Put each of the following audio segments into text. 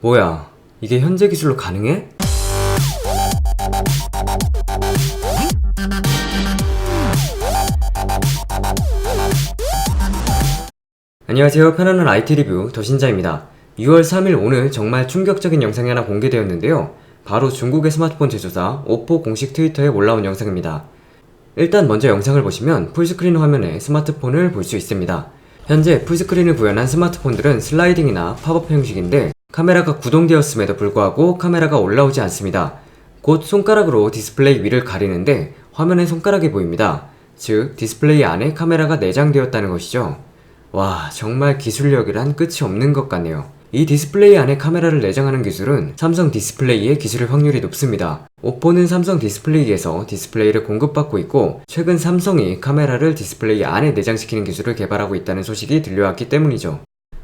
뭐야, 이게 현재 기술로 가능해? 안녕하세요. 편안한 IT 리뷰 더신자입니다. 6월 3일 오늘 정말 충격적인 영상이 하나 공개되었는데요. 바로 중국의 스마트폰 제조사 오포 공식 트위터에 올라온 영상입니다. 일단 먼저 영상을 보시면 풀스크린 화면에 스마트폰을 볼 수 있습니다. 현재 풀스크린을 구현한 스마트폰들은 슬라이딩이나 팝업 형식인데 카메라가 구동되었음에도 불구하고 카메라가 올라오지 않습니다. 곧 손가락으로 디스플레이 위를 가리는데 화면에 손가락이 보입니다. 즉 디스플레이 안에 카메라가 내장되었다는 것이죠. 와 정말 기술력이란 끝이 없는 것 같네요. 이 디스플레이 안에 카메라를 내장하는 기술은 삼성 디스플레이의 기술의 확률이 높습니다. 오포는 삼성 디스플레이에서 디스플레이를 공급받고 있고 최근 삼성이 카메라를 디스플레이 안에 내장시키는 기술을 개발하고 있다는 소식이 들려왔기 때문이죠.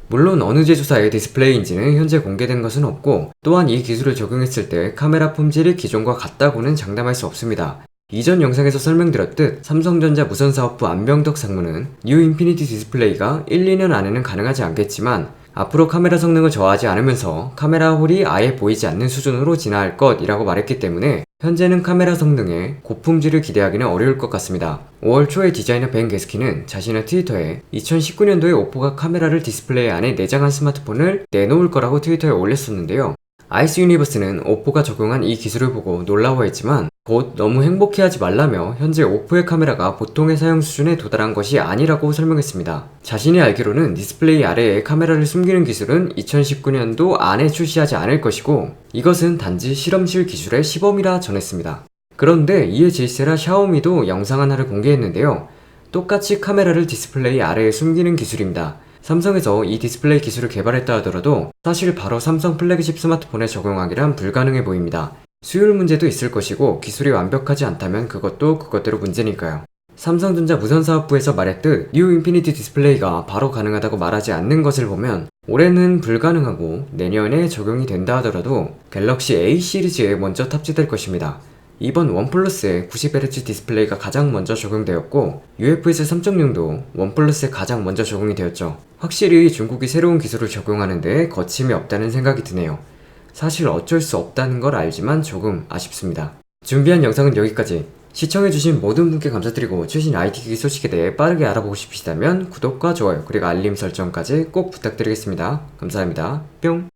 물론 어느 제조사의 디스플레이인지는 현재 공개된 것은 없고 또한 이 기술을 적용했을 때 카메라 품질이 기존과 같다고는 장담할 수 없습니다. 이전 영상에서 설명드렸듯 삼성전자 무선사업부 안병덕 상무는 뉴 인피니티 디스플레이가 1, 2년 안에는 가능하지 않겠지만 앞으로 카메라 성능을 저하하지 않으면서 카메라 홀이 아예 보이지 않는 수준으로 진화할 것이라고 말했기 때문에 현재는 카메라 성능에 고품질을 기대하기는 어려울 것 같습니다. 5월 초에 디자이너 벤 게스키는 자신의 트위터에 2019년도에 오포가 카메라를 디스플레이 안에 내장한 스마트폰을 내놓을 거라고 트위터에 올렸었는데요. 아이스 유니버스는 오포가 적용한 이 기술을 보고 놀라워했지만 곧 너무 행복해하지 말라며 현재 오포의 카메라가 보통의 사용 수준에 도달한 것이 아니라고 설명했습니다. 자신이 알기로는 디스플레이 아래에 카메라를 숨기는 기술은 2019년도 안에 출시하지 않을 것이고 이것은 단지 실험실 기술의 시범이라 전했습니다. 그런데 이에 질세라 샤오미도 영상 하나를 공개했는데요. 똑같이 카메라를 디스플레이 아래에 숨기는 기술입니다. 삼성에서 이 디스플레이 기술을 개발했다 하더라도 사실 바로 삼성 플래그십 스마트폰에 적용하기란 불가능해 보입니다. 수율 문제도 있을 것이고 기술이 완벽하지 않다면 그것도 그것대로 문제니까요. 삼성전자 무선사업부에서 말했듯 뉴 인피니티 디스플레이가 바로 가능하다고 말하지 않는 것을 보면 올해는 불가능하고 내년에 적용이 된다 하더라도 갤럭시 A 시리즈에 먼저 탑재될 것입니다. 이번 원 플러스의 90Hz 디스플레이가 가장 먼저 적용되었고 UFS 3.0도 원 플러스에 가장 먼저 적용이 되었죠. 확실히 중국이 새로운 기술을 적용하는 데 거침이 없다는 생각이 드네요. 사실 어쩔 수 없다는 걸 알지만 조금 아쉽습니다. 준비한 영상은 여기까지. 시청해주신 모든 분께 감사드리고 최신 IT 기기 소식에 대해 빠르게 알아보고 싶으시다면 구독과 좋아요 그리고 알림 설정까지 꼭 부탁드리겠습니다. 감사합니다. 뿅!